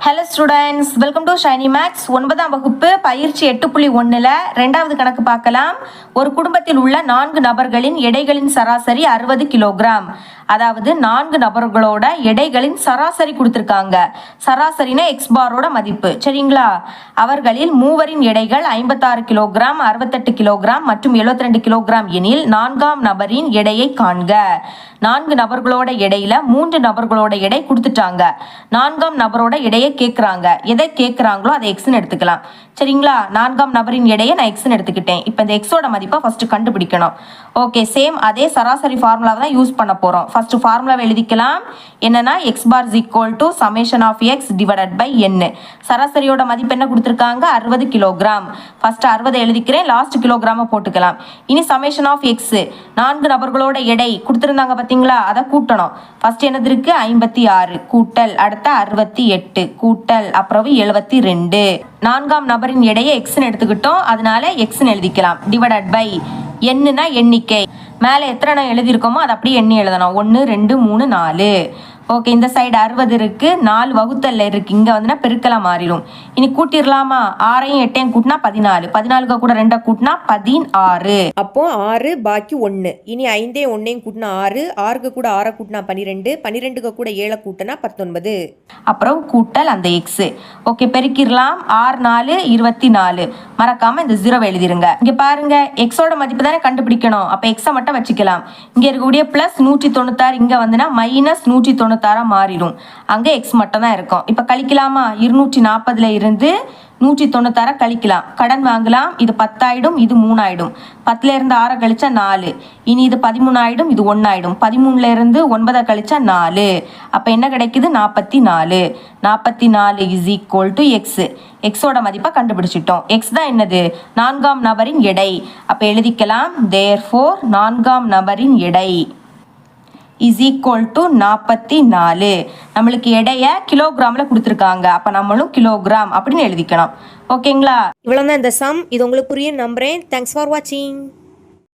Hello students welcome to Shiny Max ஒன்பதாம் வகுப்பு பயிற்சி எட்டு புள்ளி ஒன்றில் ரெண்டாவது கணக்கு பார்க்கலாம். ஒரு குடும்பத்தில் உள்ள நான்கு நபர்களின் எடைகளின் சராசரி அறுபது கிலோகிராம். அதாவது நான்கு நபர்களோட எடைகளின் சராசரி கொடுத்துருக்காங்க. சராசரினா எக்ஸ் பாரோட மதிப்பு. சரிங்களா? அவர்களில் மூவரின் எடைகள் ஐம்பத்தாறு கிலோகிராம் அறுபத்தெட்டு கிலோகிராம் மற்றும் 72 கிலோகிராம் எனில் நான்காம் நபரின் எடையை காண்க. நான்கு நபர்களோட எடையில மூன்று நபர்களோட எடை கொடுத்துட்டாங்க. நான்காம் நபரோட எடை எடையை கேட்குறாங்க எதை கேட்குறாங்களோ அதை எக்ஸ்னு எடுத்துக்கலாம். சரிங்களா? நான்காம் நபரின் எடையை நான் எக்ஸ்னு எடுத்துக்கிட்டேன். இப்போ இந்த எக்ஸோட மதிப்பை ஃபஸ்ட்டு கண்டுபிடிக்கணும். ஓகே சேம் அதே சராசரி ஃபார்முலாவை தான் யூஸ் பண்ண போகிறோம் ஃபஸ்ட்டு ஃபார்முலாவை எழுதிக்கலாம். என்னன்னா X bar is equal to summation of X divided by N சராசரியோட மதிப்பு என்ன கொடுத்துருக்காங்க? அறுபது கிலோகிராம் ஃபஸ்ட்டு அறுபது எழுதிக்கிறேன். லாஸ்ட் கிலோகிராமை போட்டுக்கலாம். இனி சமேஷன் ஆஃப் எக்ஸ் நான்கு நபர்களோட எடை கொடுத்துருந்தாங்க பார்த்தீங்களா அதை கூட்டணும். ஃபஸ்ட் என்னது இருக்குது ஐம்பத்தி ஆறு. கூட்டல் அடுத்த அறுபத்தி எட்டு. கூட்டல் அப்புறம் எழுபத்தி ரெண்டு. நான்காம் நபரின் எடையை எக்ஸ்னு எடுத்துக்கிட்டோம். அதனால எக்ஸ்னு எழுதிக்கலாம். டிவைடட் பை எண்ணுனா எண்ணிக்கை. மேலே எத்தனை நான் எழுதியிருக்கோமோ அதை அப்படியே எண்ணி எழுதணும். ஒன்று ரெண்டு மூணு நாலு. ஓகே இந்த சைடு அறுபது இருக்கு. நாலு வகுத்தல்ல இருக்கு. இங்க வந்துனா பெருக்கலா மாறிடும். இனி கூட்டிடலாமா ஆறையும் எட்டையும் கூட்டினா பதினாலு. பதினாலுக்கு கூட ரெண்டை கூட்டினா பதினாறு. அப்போ ஆறு பாக்கி ஒன்று இனி ஐந்தையும் ஒன்றையும் கூட்டினா ஆறு. ஆறுக்கு கூட ஆறை கூட்டினா பன்னிரெண்டு பன்னிரெண்டுக்கு கூட ஏழை கூட்டினா பத்தொன்பது. அப்புறம் கூட்டல் அந்த எக்ஸ் ஓகே பெருக்கிடலாம் ஆறு நாலு இருபத்தி நாலு. மறக்காம இந்த ஜீரோவை எழுதிருங்க. இங்க பாருங்க. எக்ஸோட மதிப்பு தானே கண்டுபிடிக்கணும். அப்ப எக்ஸை மட்டும் வச்சுக்கலாம். இங்க இருக்கக்கூடிய பிளஸ் நூற்றி தொண்ணூத்தாறு இங்க வந்துன்னா மைனஸ் நூற்றி தொண்ணூத்தாறாக மாறிடும். அங்கே எக்ஸ் மட்டும் தான் இருக்கும். இப்போ கழிக்கலாமா? இருநூற்றி நாற்பதுல இருந்து நூற்றி தொண்ணூத்தாறை கழிக்கலாம். கடன் வாங்கலாம் இது பத்தாயிடும் இது மூணாயிடும். பத்துல இருந்து ஆறை கழிச்சா நாலு. இனி இது பதிமூணாயிடும் இது ஒன்றாயிடும் பதிமூணுல இருந்து ஒன்பதை கழிச்சா நாலு. அப்போ என்ன கிடைக்குது? நாற்பத்தி நாலு நாற்பத்தி நாலு இஸ் ஈக்குவல் டு எக்ஸ் எக்ஸோட மதிப்பை கண்டுபிடிச்சிட்டோம். எக்ஸ் தான் என்னது? நான்காம் நபரின் எடை. அப்போ எழுதிக்கலாம் தேர் ஃபோர் நான்காம் நபரின் எடை. இஸ் ஈக்குவல் டு நாற்பத்தி நாலு. நம்மளுக்கு எடைய கிலோகிராமில் கொடுத்துருக்காங்க. அப்போ நம்மளும் கிலோகிராம் அப்படின்னு எழுதிக்கணும். ஓகேங்களா இவ்வளோ தான் இந்த சம் இது உங்களுக்கு புரியும் நம்புறேன் தேங்க்ஸ் ஃபார் வாட்சிங்